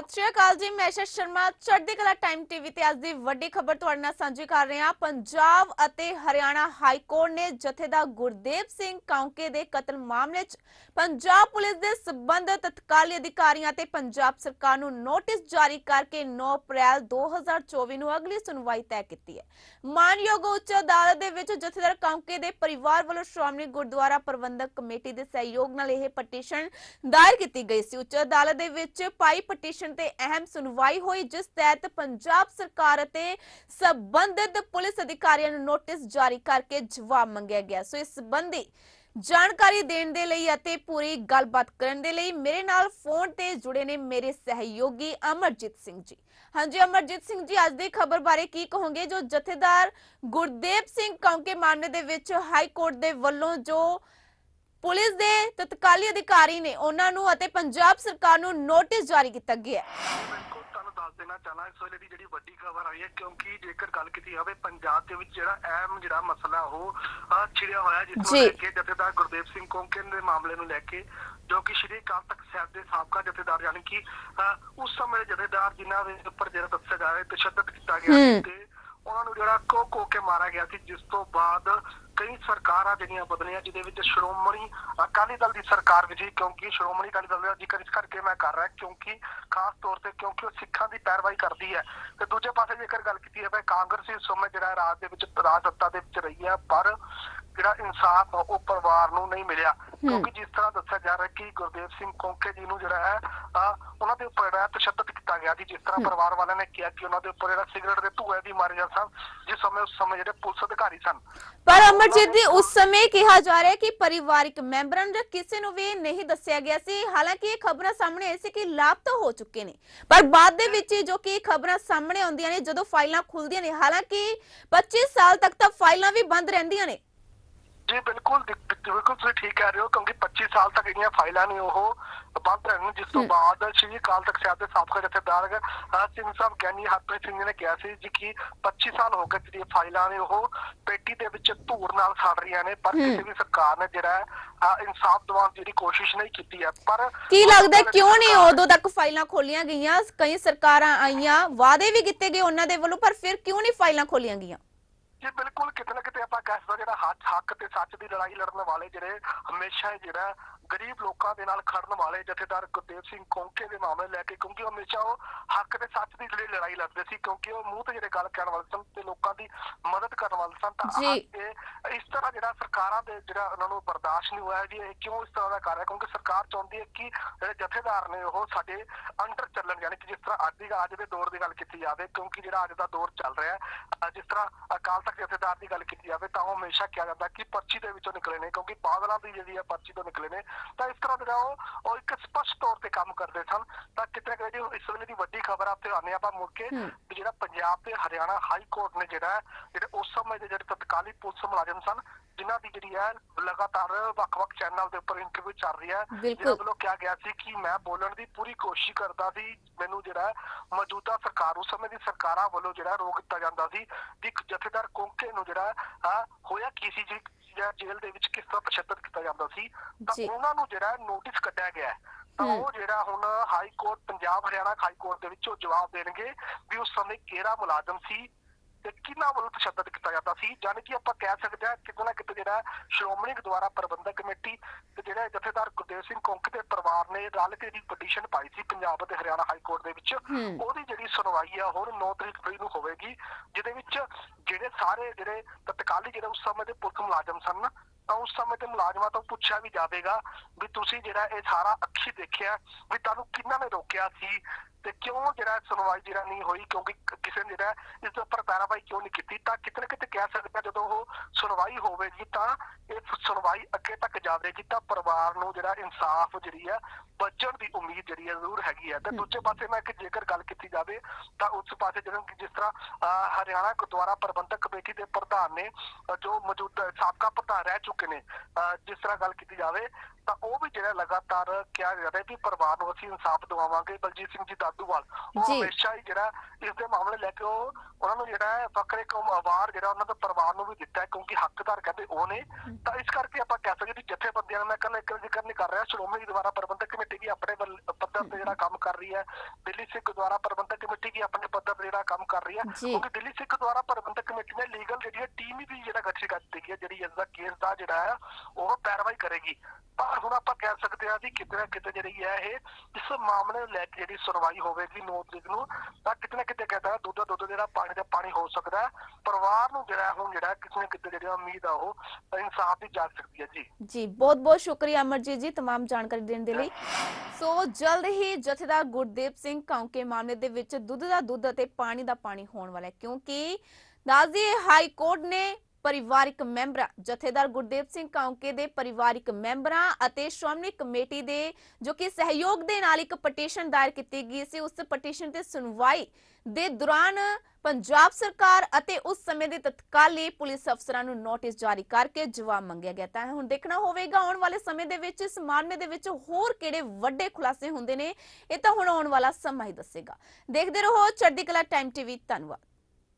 ਸਤਿ ਸ਼੍ਰੀ ਅਕਾਲ ਜੀ, ਮੈਂ ਸ਼ਸ਼ ਸ਼ਰਮਾ, ਚੜ੍ਹਦੀ ਕਲਾ ਟਾਈਮ ਟੀਵੀ ਤੇ ਅੱਜ ਦੀ ਵੱਡੀ ਖਬਰ ਤੁਹਾਡੇ ਨਾਲ ਸਾਂਝੀ ਕਰ ਰਹੇ ਹਾਂ। ਪੰਜਾਬ ਅਤੇ ਹਰਿਆਣਾ ਹਾਈ ਕੋਰਟ ਨੇ ਜਥੇਦਾਰ ਗੁਰਦੇਵ ਸਿੰਘ ਕਾਉਂਕੇ ਦੇ ਕਤਲ ਮਾਮਲੇ 'ਚ ਪੰਜਾਬ ਪੁਲਿਸ ਦੇ ਸਬੰਧਤ ਤਤਕਾਲੀ ਅਧਿਕਾਰੀਆਂ ਤੇ ਪੰਜਾਬ ਸਰਕਾਰ ਨੂੰ ਨੋਟਿਸ ਜਾਰੀ ਕਰਕੇ 9 ਅਪ੍ਰੈਲ 2024 ਨੂੰ ਅਗਲੀ ਸੁਣਵਾਈ ਤੈਅ ਕੀਤੀ ਹੈ। ਮਾਨਯੋਗ ਉੱਚ ਅਦਾਲਤ ਦੇ ਵਿੱਚ ਜਥੇਦਾਰ ਕਾਉਂਕੇ ਦੇ ਪਰਿਵਾਰ ਵੱਲੋਂ ਸ਼੍ਰੋਮਣੀ ਗੁਰਦੁਆਰਾ ਪ੍ਰਬੰਧਕ ਕਮੇਟੀ ਦੇ ਸਹਿਯੋਗ ਨਾਲ ਇਹ ਪਟੀਸ਼ਨ ਦਾਇਰ ਕੀਤੀ ਗਈ ਸੀ। ਉੱਚ ਅਦਾਲਤ ਦੇ ਵਿੱਚ ਪਾਈ ਪਟੀਸ਼ਨ ਤੇ ਅਹਿਮ ਸੁਣਵਾਈ ਹੋਈ, ਜਿਸ ਤਹਿਤ ਪੰਜਾਬ ਸਰਕਾਰ ਅਤੇ ਸੰਬੰਧਿਤ ਪੁਲਿਸ ਅਧਿਕਾਰੀਆਂ ਨੂੰ ਨੋਟਿਸ ਜਾਰੀ ਕਰਕੇ ਜਵਾਬ ਮੰਗਿਆ ਗਿਆ। ਸੋ ਇਸ ਸੰਬੰਧੀ ਜਾਣਕਾਰੀ ਦੇਣ ਦੇ ਲਈ ਅਤੇ ਪੂਰੀ ਗੱਲਬਾਤ ਕਰਨ ਦੇ ਲਈ ਮੇਰੇ ਨਾਲ ਫੋਨ ਤੇ ਜੁੜੇ ਨੇ ਮੇਰੇ ਸਹਿਯੋਗੀ ਅਮਰਜੀਤ ਸਿੰਘ ਜੀ। ਹਾਂਜੀ, ਅਮਰਜੀਤ ਸਿੰਘ ਜੀ, ਅੱਜ ਦੀ ਖਬਰ ਬਾਰੇ ਕੀ ਕਹੋਗੇ? ਜੋ ਜਥੇਦਾਰ ਗੁਰਦੇਵ ਸਿੰਘ ਕੌਂਕੇ ਮਾਮਲੇ ਦੇ ਵਿੱਚ ਹਾਈ ਕੋਰਟ ਦੇ ਵੱਲੋਂ ਜੋ ਪੁਲਿਸ ਦੇ ਤਤਕਾਲੀ ਅਧਿਕਾਰੀ ਨੇ ਉਹਨਾਂ ਨੂੰ ਅਤੇ ਪੰਜਾਬ ਸਰਕਾਰ ਨੂੰ ਨੋਟਿਸ ਜਾਰੀ ਕੀਤਾ ਗਿਆ ਹੈ ਬਿਲਕੁਲ ਤੁਹਾਨੂੰ ਦੱਸ ਦੇਣਾ ਚਾਹਨਾ ਇਸ ਵੇਲੇ ਦੀ ਜਿਹੜੀ ਵੱਡੀ ਖਬਰ ਆਈ ਹੈ ਕਿਉਂਕਿ ਜੇਕਰ ਗੱਲ ਕੀਤੀ ਜਾਵੇ ਪੰਜਾਬ ਦੇ ਵਿੱਚ ਜਿਹੜਾ ਅਹਿਮ ਜਿਹੜਾ ਮਸਲਾ ਉਹ ਅਹ, ਛਿੜਿਆ ਹੋਇਆ ਜਿਸ ਨੂੰ ਜੀ। ਲੈ ਕੇ ਜਥੇਦਾਰ ਗੁਰਦੇਵ ਸਿੰਘ ਦੇ ਮਾਮਲੇ ਨੂੰ ਲੈ ਕੇ ਜੋ ਕਿ ਸ਼੍ਰੀ ਅਕਾਲ ਤਖਤ ਸਾਹਿਬ ਦੇ ਸਾਬਕਾ ਜਥੇਦਾਰ ਯਾਨੀ ਕਿ ਅਹ, ਉਸ ਸਮੇਂ ਦੇ ਜਥੇਦਾਰ ਜਿਨ੍ਹਾਂ ਦੇ ਉੱਪਰ ਜਿਹੜਾ ਦੱਸਿਆ ਜਾ ਰਿਹਾ ਤਸ਼ੱਦਦ ਕੀਤਾ ਗਿਆ ਸੀ ਹੂੰ। ਤੇ ਉਹਨਾਂ ਨੂੰ ਜਿਹੜਾ ਕੋ ਕੋ ਕੇ ਮਾਰਿਆ ਗਿਆ ਸੀ ਜਿਸ ਤੋਂ ਬਾਅਦ ਕਈ ਸਰਕਾਰਾਂ ਜਿਹੜੀਆਂ ਬਦਲੀਆਂ, ਜਿਹਦੇ ਵਿੱਚ ਸ਼੍ਰੋਮਣੀ ਅਕਾਲੀ ਦਲ ਦੀ ਸਰਕਾਰ ਵੀ ਸੀ, ਕਿਉਂਕਿ ਸ਼੍ਰੋਮਣੀ ਅਕਾਲੀ ਦਲ ਦਾ ਜ਼ਿਕਰ ਇਸ ਕਰਕੇ ਮੈਂ ਕਰ ਰਿਹਾ, ਕਿਉਂਕਿ ਖਾਸ ਤੌਰ ਤੇ ਕਿਉਂਕਿ ਉਹ ਸਿੱਖਾਂ ਦੀ ਪੈਰਵਾਈ ਕਰਦੀ ਹੈ। ਤੇ ਦੂਜੇ ਪਾਸੇ ਜੇਕਰ ਗੱਲ ਕੀਤੀ ਜਾਵੇ, ਕਾਂਗਰਸੀ ਸਮੇਂ ਜਿਹੜਾ ਰਾਜ ਦੇ ਵਿੱਚ, ਰਾਜ ਸੱਤਾ ਦੇ ਵਿੱਚ ਰਹੀ ਹੈ, ਪਰ ਜਿਹੜਾ ਇਨਸਾਫ ਉਹ ਪਰਿਵਾਰ ਨੂੰ ਨਹੀਂ ਮਿਲਿਆ। ਕਿਉਂਕਿ ਜਿਸ ਤਰ੍ਹਾਂ ਦੱਸਿਆ ਜਾ ਰਿਹਾ ਕਿ ਗੁਰਦੇਵ ਸਿੰਘ ਕੋਂਕੇ ਜੀ ਨੂੰ ਜਿਹੜਾ ਹੈ ਉਹਨਾਂ ਦੇ ਉੱਪਰ ਜਿਹੜਾ ਤਸ਼ੱਦਦ ਕੀਤਾ ਗਿਆ ਸੀ ਜਿਸ ਤਰ੍ਹਾਂ ਪਰਿਵਾਰ ਵਾਲਿਆਂ ਨੇ ਕਿਹਾ ਕਿ ਉਹਨਾਂ ਦੇ ਉੱਪਰ ਜਿਹੜਾ ਸਿਗਰਟ ਦੇ ਧੂਏ ਦੀ ਮਾਰੇ ਜਾ ਸਨ ਜਿਸ ਸਮੇਂ ਉਸ ਸਮੇਂ ਜਿਹੜੇ ਪੁਲਿਸ ਅਧਿਕਾਰੀ ਸਨ। ਪਰ ਅਮਰਜੀਤ ਜੀ ਉਸ ਸਮੇਂ ਕਿਹਾ ਜਾ ਰਿਹਾ ਕਿ ਪਰਿਵਾਰਿਕ ਮੈਂਬਰਾਂ ਨੂੰ ਜਾਂ ਕਿਸੇ ਨੂੰ ਵੀ ਨਹੀਂ ਦੱਸਿਆ ਗਿਆ ਸੀ। ਹਾਲਾਂਕਿ ਇਹ ਖਬਰਾਂ ਸਾਹਮਣੇ ਆਈ ਸੀ ਕਿ ਲਾਪਤਾ ਹੋ ਚੁੱਕੇ ਨੇ। ਪਰ ਬਾਅਦ ਦੇ ਵਿੱਚ ਜੋ ਕਿ ਖਬਰਾਂ ਸਾਹਮਣੇ ਆਉਂਦੀਆਂ ਨੇ ਜਦੋਂ ਫਾਈਲਾਂ ਖੁੱਲਦੀਆਂ ਨੇ ਹਾਲਾਂਕਿ 25 ਸਾਲ ਤੱਕ ਤਾਂ ਫਾਈਲਾਂ ਵੀ ਬੰਦ ਰਹਿੰਦੀਆਂ ਨੇ। ਜੀ ਬਿਲਕੁਲ ਬਿਲਕੁਲ ਤੁਸੀਂ ਠੀਕ ਕਹਿ ਰਹੇ ਹੋ ਕਿਉਂਕਿ 25 ਸਾਲ ਤੱਕ ਜਿਹੜੀਆਂ ਫਾਈਲਾਂ ਨੇ ਉਹ ਬੰਦ ਰਹਿਣ ਜਿਸ ਤੋਂ ਬਾਅਦ ਸ਼੍ਰੀ ਅਕਾਲ ਤਖਤ ਸਾਹਿਬ ਦੇ ਸਾਬਕਾ ਜਥੇਦਾਰ ਅਹ, ਸਿੰਘ ਸਾਹਿਬ ਗਿਆਨੀ ਹਰਪ੍ਰੀਤ ਸਿੰਘ ਨੇ ਕਿਹਾ ਸੀ ਜੀ ਕਿ 25 ਸਾਲ ਹੋ ਗਏ ਜਿਹੜੀਆਂ ਫਾਈਲਾਂ ਨੇ ਉਹ ਪੇਟੀ ਦੇ ਵਿੱਚ ਧੂੜ ਨਾਲ ਸੜ ਰਹੀਆਂ ਨੇ ਪਰ ਕਿਸੇ ਵੀ ਸਰਕਾਰ ਨੇ ਜਿਹੜਾ ਇਨਸਾਫ ਦਿਵਾਉਣ ਦੀ ਕੋਸ਼ਿਸ਼ ਨਹੀਂ ਕੀਤੀ ਹੈ ਪਰ ਕੀ ਲੱਗਦਾ ਕਿਉਂ ਨਹੀਂ ਉਦੋਂ ਤੱਕ ਫਾਈਲਾਂ ਖੋਲੀਆਂ ਗਈਆਂ? ਕਈ ਸਰਕਾਰਾਂ ਆਈਆਂ ਵਾਅਦੇ ਵੀ ਕੀਤੇ ਗਏ ਉਹਨਾਂ ਦੇ ਵੱਲੋਂ ਪਰ ਫਿਰ ਕਿਉਂ ਨਹੀਂ ਫਾਈਲਾਂ ਖੋਲੀਆਂ ਗਈਆਂ? ਜੀ ਬਿਲਕੁਲ ਕਿਤੇ ਨਾ ਕਿਤੇ ਆਪਾਂ ਕਹਿ ਸਕਦੇ ਹਾਂ ਜਿਹੜਾ ਹੱਕ ਹੱਕ ਤੇ ਸੱਚ ਦੀ ਲੜਾਈ ਲੜਨ ਵਾਲੇ ਜਿਹੜੇ ਹਮੇਸ਼ਾ ਜਿਹੜਾ ਗਰੀਬ ਲੋਕਾਂ ਦੇ ਨਾਲ ਖੜਨ ਵਾਲੇ ਜਥੇਦਾਰ ਗੁਰਦੇਵ ਸਿੰਘ ਕੋਂਕੇ ਦੇ ਮਾਮਲੇ ਲੈ ਕੇ ਕਿਉਂਕਿ ਉਹ ਹਮੇਸ਼ਾ ਉਹ ਹੱਕ ਤੇ ਸੱਚ ਦੀ ਜਿਹੜੀ ਲੜਾਈ ਲੜਦੇ ਸੀ ਕਿਉਂਕਿ ਉਹ ਮੂੰਹ ਤੇ ਜਿਹੜੇ ਗੱਲ ਕਹਿਣ ਵਾਲੇ ਸਨ ਤੇ ਲੋਕਾਂ ਦੀ ਮਦਦ ਕਰਨ ਵਾਲੇ ਸਨ ਤਾਂ। ਅੱਜ ਇਹ ਇਸ ਤਰ੍ਹਾਂ ਜਿਹੜਾ ਸਰਕਾਰਾਂ ਦੇ ਜਿਹੜਾ ਉਹਨਾਂ ਨੂੰ ਬਰਦਾਸ਼ਤ ਨਹੀਂ ਹੋਇਆ ਜੀ ਇਹ ਕਿਉਂ ਇਸ ਤਰ੍ਹਾਂ ਦਾ ਕਰ ਰਿਹਾ ਕਿਉਂਕਿ ਸਰਕਾਰ ਚਾਹੁੰਦੀ ਹੈ ਕਿ ਜਿਹੜੇ ਜਥੇਦਾਰ ਨੇ ਉਹ ਸਾਡੇ ਅੰਡਰ ਚੱਲਣ ਯਾਨੀ ਕਿ ਜਿਸ ਤਰ੍ਹਾਂ ਅੱਜ ਦੀ ਅੱਜ ਦੇ ਦੌਰ ਦੀ ਗੱਲ ਕੀਤੀ ਜਾਵੇ ਕਿਉਂਕਿ ਜਿਹੜਾ ਅੱਜ ਦਾ ਦੌਰ ਚੱਲ ਰਿਹਾ ਹੈ ਜਿਸ ਤਰ੍ਹਾਂ ਅਕਾਲ ਤਖਤ ਜਥੇਦਾਰ ਦੀ ਗੱਲ ਕੀਤੀ ਜਾਵੇ ਤਾਂ ਉਹ ਹਮੇਸ਼ਾ ਕਿਹਾ ਜਾਂਦਾ ਕਿ ਪਰਚੀ ਦੇ ਵਿੱਚੋਂ ਨਿਕਲੇ ਨੇ, ਕਿਉਂਕਿ ਬਾਦਲਾਂ ਦੀ ਜਿਹੜੀ ਹੈ ਪਰਚੀ ਤੋਂ ਨਿਕਲੇ ਨੇ, ਤਾਂ ਇਸ ਤਰ੍ਹਾਂ ਜਿਹੜਾ ਉਹ ਇੱਕ ਸਪਸ਼ਟ ਤੌਰ ਤੇ ਕੰਮ ਕਰਦੇ ਸਨ। ਕਿਤੇ ਕਿਤੇ ਜੀ ਇਸ ਵੇਲੇ ਦੀ ਵੱਡੀ ਖਬਰ ਆ ਤੇ ਆਨੇ ਆਪਾਂ ਮੁੜ ਕੇ। ਵੀ ਜਿਹੜਾ ਪੰਜਾਬ ਤੇ ਹਰਿਆਣਾ ਹਾਈ ਕੋਰਟ ਨੇ ਜਿਹੜਾ ਜਿਹੜੇ ਉਸ ਸਮੇਂ ਦੇ ਜਿਹੜੇ ਤਤਕਾਲੀ ਪੁਲਿਸ ਮੁਲਾਜ਼ਮ ਸਨ ਜਿਨ੍ਹਾਂ ਦੀ ਜਿਹੜੀ ਹੈ ਲਗਾਤਾਰ ਵੱਖ-ਵੱਖ ਚੈਨਲ ਦੇ ਉੱਪਰ ਇੰਟਰਵਿਊ ਚੱਲ ਰਹੀ ਹੈ। ਜਿਹਨਾਂ ਵੱਲੋਂ ਕਿਹਾ ਗਿਆ ਸੀ ਕਿ ਮੈਂ ਬੋਲਣ ਦੀ ਪੂਰੀ ਕੋਸ਼ਿਸ਼ ਕਰਦਾ ਸੀ ਮੈਨੂੰ ਜਿਹੜਾ ਮੌਜੂਦਾ ਸਰਕਾਰ ਉਸ ਸਮੇਂ ਦੀ ਸਰਕਾਰਾਂ ਵੱਲੋਂ ਜਿਹੜਾ ਰੋਕ ਦਿੱਤਾ ਜਾਂਦਾ ਸੀ ਕਿ ਇੱਕ ਜਥੇਦਾਰ ਕੋਂਕੇ ਨੂੰ ਜਿਹੜਾ ਹੈ, ਹੋਇਆ ਕੀ ਸੀ ਜੀ ਜਾਂ ਜੇਲ੍ਹ ਦੇ ਵਿੱਚ ਕਿਸ ਤਰ੍ਹਾਂ ਤਸ਼ੱਦਦ ਕੀਤਾ ਜਾਂਦਾ ਸੀ ਤਾਂ। ਉਹਨਾਂ ਨੂੰ ਜਿਹੜਾ ਨੋਟਿਸ ਕੱਢਿਆ ਗਿਆ। ਤਾਂ। ਉਹ ਜਿਹੜਾ ਹੁਣ high court Punjab Haryana high court ਦੇ ਵਿੱਚ ਉਹ ਜਵਾਬ ਦੇਣਗੇ ਵੀ ਉਸ ਸਮੇਂ ਕਿਹੜਾ ਮੁਲਾਜ਼ਮ ਸੀ ਤੇ ਕਿਹਨਾਂ ਵੱਲੋਂ ਤਸ਼ੱਦਦ ਕੀਤਾ ਜਾਂਦਾ ਸੀ ਜਾਣੀ ਕਿ ਆਪਾਂ ਕਹਿ ਸਕਦੇ ਹਾਂ ਕਿਤੇ ਨਾ ਕਿਤੇ ਜਿਹੜਾ ਸ਼੍ਰੋਮਣੀ ਗੁਰਦੁਆਰਾ ਪ੍ਰਬੰਧਕ ਕਮੇਟੀ ਤੇ ਜਿਹੜਾ ਜਥੇਦਾਰ ਗੁਰਦੇਵ ਸਿੰਘ ਕੋਂਕ ਦੇ ਪਰਿਵਾਰ ਨੇ ਰਲ ਕੇ ਦੀ ਪਟੀਸ਼ਨ ਪਾਈ ਸੀ ਪੰਜਾਬ ਅਤੇ ਹਰਿਆਣਾ ਹਾਈ ਕੋਰਟ ਦੇ ਵਿੱਚ। ਉਹਦੀ ਜਿਹੜੀ ਸੁਣਵਾਈ ਆ ਹੁਣ 9 ਤਰੀਕ ਫਰੀ ਨੂੰ ਹੋਵੇਗੀ ਜਿਹਦੇ ਵਿੱਚ ਜਿਹੜੇ ਸਾਰੇ ਜਿਹੜੇ ਤਤਕਾਲੀ ਜਿਹੜੇ ਉਸ ਸਮੇਂ ਦੇ ਪੁਲਿਸ ਮੁਲਾਜ਼ਮ ਸਨ ਤਾਂ ਉਸ ਸਮੇਂ ਦੇ ਮੁਲਾਜ਼ਮਾਂ ਤੋਂ ਪੁੱਛਿਆ ਵੀ ਜਾਵੇਗਾ ਵੀ ਤੁਸੀਂ ਜਿਹੜਾ ਇਹ ਸਾਰਾ ਅੱਖੀ ਦੇਖਿਆ ਵੀ ਤੁਹਾਨੂੰ ਕਿਹਨਾਂ ਨੇ ਰੋਕਿਆ ਸੀ ਤੇ ਕਿਉਂ ਜਿਹੜਾ ਸੁਣਵਾਈ ਜਿਹੜਾ ਨਹੀਂ ਹੋਈ ਕਿਉਂਕਿ ਕਿਸੇ ਨੇ ਜਿਹੜਾ ਇਸ ਦੇ ਉੱਪਰ ਪੈਰਵਾਈ ਕਿਉਂ ਨਹੀਂ ਕੀਤੀ? ਤਾਂ ਕਿਤੇ ਨਾ ਕਿਤੇ ਕਹਿ ਸਕਦੇ ਜਦੋਂ ਉਹ ਸੁਣਵਾਈ ਹੋਵੇਗੀ ਤਾਂ ਇਹ ਸੁਣਵਾਈ ਅੱਗੇ ਤੱਕ ਜਾਵੇਗੀ ਤਾਂ ਪਰਿਵਾਰ ਨੂੰ ਜਿਹੜਾ ਇਨਸਾਫ ਜਿਹੜੀ ਹੈ ਬਚਣ ਦੀ ਉਮੀਦ ਜਿਹੜੀ ਹੈ ਜ਼ਰੂਰ ਹੈਗੀ ਹੈ ਤੇ ਦੂਜੇ ਪਾਸੇ ਮੈਂ ਕਿ ਜੇਕਰ ਗੱਲ ਕੀਤੀ ਜਾਵੇ ਤਾਂ ਉਸ ਪਾਸੇ ਜਿਹੜਾ ਕਿ ਜਿਸ ਤਰ੍ਹਾਂ ਹਰਿਆਣਾ ਗੁਰਦੁਆਰਾ ਪ੍ਰਬੰਧਕ ਕਮੇਟੀ ਦੇ ਪ੍ਰਧਾਨ ਨੇ ਜੋ ਮੌਜੂਦਾ ਸਾਬਕਾ ਪ੍ਰਧਾਨ ਰਹਿ ਚੁੱਕੇ ਨੇ ਜਿਸ ਤਰ੍ਹਾਂ ਗੱਲ ਕੀਤੀ ਜਾਵੇ ਤਾਂ ਉਹ ਵੀ ਜਿਹੜਾ ਲਗਾਤਾਰ ਕਿਹਾ ਜਾ ਰਿਹਾ ਵੀ ਪਰਿਵਾਰ ਨੂੰ ਅਸੀਂ ਇਨਸਾਫ ਦਿਵਾਵਾਂਗੇ ਬਲਜੀਤ ਸਿੰਘ ਜੀ ਦੱਸ ਸਾਧੂਵਾਲ ਉਹ ਜੀ। ਹਮੇਸ਼ਾ ਹੀ ਜਿਹੜਾ ਇਸ ਦੇ ਮਾਮਲੇ ਲੈ ਕੇ ਉਹ ਉਹਨਾਂ ਨੂੰ ਜਿਹੜਾ ਹੈ ਵੱਖਰੇ ਇੱਕ ਅਵਾਰਡ ਜਿਹੜਾ ਉਹਨਾਂ ਦੇ ਪਰਿਵਾਰ ਨੂੰ ਵੀ ਦਿੱਤਾ ਹੈ ਕਿਉਂਕਿ ਹੱਕਦਾਰ ਕਹਿੰਦੇ ਉਹ ਨੇ। ਤਾਂ ਇਸ ਕਰਕੇ ਆਪਾਂ ਕਹਿ ਸਕਦੇ ਕਿ ਜਥੇਬੰਦੀਆਂ ਨੂੰ ਮੈਂ ਕੱਲ ਇੱਕ ਜ਼ਿਕਰ ਨਹੀਂ ਕਰ ਰਿਹਾ। ਸ਼੍ਰੋਮਣੀ ਗੁਰਦੁਆਰਾ ਪ੍ਰਬੰਧਕ ਕਮੇਟੀ ਵੀ ਆਪਣੇ ਵੱਲ- ਪੱਧਰ ਤੇ ਜਿਹੜਾ ਕੰਮ ਕਰ ਰਹੀ ਹੈ। ਦਿੱਲੀ ਸਿੱਖ ਗੁਰਦੁਆਰਾ ਪ੍ਰਬੰਧਕ ਕਮੇਟੀ ਵੀ ਆਪਣੇ ਪੱਧਰ ਤੇ ਜਿਹੜਾ ਕੰਮ ਕਰ ਰਹੀ ਹੈ। ਜੀ। ਕਿਉਂਕਿ ਦਿੱਲੀ ਸਿੱਖ ਗੁਰਦੁਆਰਾ ਪ੍ਰਬੰਧਕ ਕਮੇਟੀ ਨੇ ਲੀਗਲ ਜਿਹੜੀ ਹੈ ਟੀਮ ਵੀ ਜਿਹੜਾ ਗਠਿਤ ਕਰ ਦਿੱਤੀ ਗਈ ਹੈ। ਜਿਹੜੀ ਇਸ ਦਾ ਕੇਸ ਦਾ ਜਿਹੜਾ ਹੈ ਉਹ ਪੈਰਵਾਈ ਕਰੇਗੀ। ਪਰ ਹੁਣ ਆਪਾਂ ਕਹਿ ਸਕਦੇ ਹਾਂ ਕਿ ਕਿਤੇ ਨਾ ਕਿਤੇ ਜਿਹੜੀ ਹੈ ਇਹ ਇਸ ਮਾਮਲੇ ਨੂੰ ਲੈ ਕੇ ਜਿਹੜੀ ਸੁਣਵਾਈ ਹੋਵੇਗੀ 9 ਤਰੀਕ ਨੂੰ ਤਾਂ ਕਿਤੇ ਨਾ ਕਿਤੇ ਕਹਿੰਦਾ ਦੁੱਧ ਦਾ ਦੁੱਧ ਜਿਹੜਾ ਪਾਣੀ ਦਾ ਪਾਣੀ ਹੋ ਸਕਦਾ ਹੈ ਪਰਿਵਾਰ ਨੂੰ ਜਿਹੜਾ ਹੁਣ ਜਿਹੜਾ ਕਿਸੇ ਨਾ ਕਿਤੇ ਜਿਹੜੀ ਉਮੀਦ ਆ ਉਹ ਇਨਸਾਫ ਦੀ ਜਾਗ ਸਕਦੀ ਹੈ ਜੀ ਜੀ ਬਹੁਤ ਬਹੁਤ ਸ਼ੁਕਰੀਆ ਅਮਰਜੀਤ ਜੀ तमाम ਜਾਣਕਾਰੀ ਦੇਣ ਦੇ ਲਈ ਸੋ ਜਲਦ ਹੀ ਜਥੇਦਾਰ ਗੁਰਦੇਵ ਸਿੰਘ ਕੌਂਕੇ ਮਾਮਲੇ ਦੇ ਵਿੱਚ ਦੁੱਧ ਦਾ ਦੁੱਧ ਅਤੇ ਪਾਣੀ ਦਾ ਪਾਣੀ ਹੋਣ ਵਾਲਾ ਹੈ ਕਿਉਂਕਿ ਨਾਜ਼ੀ ਹਾਈ ਕੋਰਟ ਨੇ ਪਰਿਵਾਰਿਕ ਮੈਂਬਰਾਂ, ਜਥੇਦਾਰ ਗੁਰਦੇਵ ਸਿੰਘ ਕੌਂਕੇ ਦੇ ਪਰਿਵਾਰਿਕ ਮੈਂਬਰਾਂ ਅਤੇ ਸ਼੍ਰੋਮਣੀ ਕਮੇਟੀ ਦੇ ਜੋ ਕਿ ਸਹਿਯੋਗ ਦੇ ਨਾਲ ਇੱਕ ਪਟੀਸ਼ਨ ਦਾਇਰ ਕੀਤੀ ਗਈ ਸੀ, ਉਸ ਪਟੀਸ਼ਨ ਤੇ ਸੁਣਵਾਈ ਦੇ ਦੌਰਾਨ ਪੰਜਾਬ ਸਰਕਾਰ ਅਤੇ ਉਸ ਸਮੇਂ ਦੇ ਤਤਕਾਲੀ ਪੁਲਿਸ ਅਫਸਰਾਂ ਨੂੰ ਨੋਟਿਸ ਜਾਰੀ ਕਰਕੇ ਜਵਾਬ ਮੰਗਿਆ ਗਿਆ। ਤਾਂ ਹੁਣ ਦੇਖਣਾ ਹੋਵੇਗਾ, ਆਉਣ ਵਾਲੇ ਸਮੇਂ ਦੇ ਵਿੱਚ, ਇਸ ਮਾਮਲੇ ਦੇ ਵਿੱਚ ਹੋਰ ਕਿਹੜੇ ਵੱਡੇ ਖੁਲਾਸੇ ਹੁੰਦੇ ਨੇ, ਇਹ ਤਾਂ ਹੁਣ ਆਉਣ ਵਾਲਾ ਸਮਾਂ ਹੀ ਦੱਸੇਗਾ। ਦੇਖਦੇ ਰਹੋ ਚੜ੍ਹਦੀ ਕਲਾ ਟਾਈਮ ਟੀਵੀ, ਧੰਨਵਾਦ।